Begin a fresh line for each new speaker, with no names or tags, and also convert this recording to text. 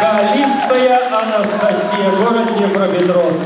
Калистая Анастасия, город Днепропетровск.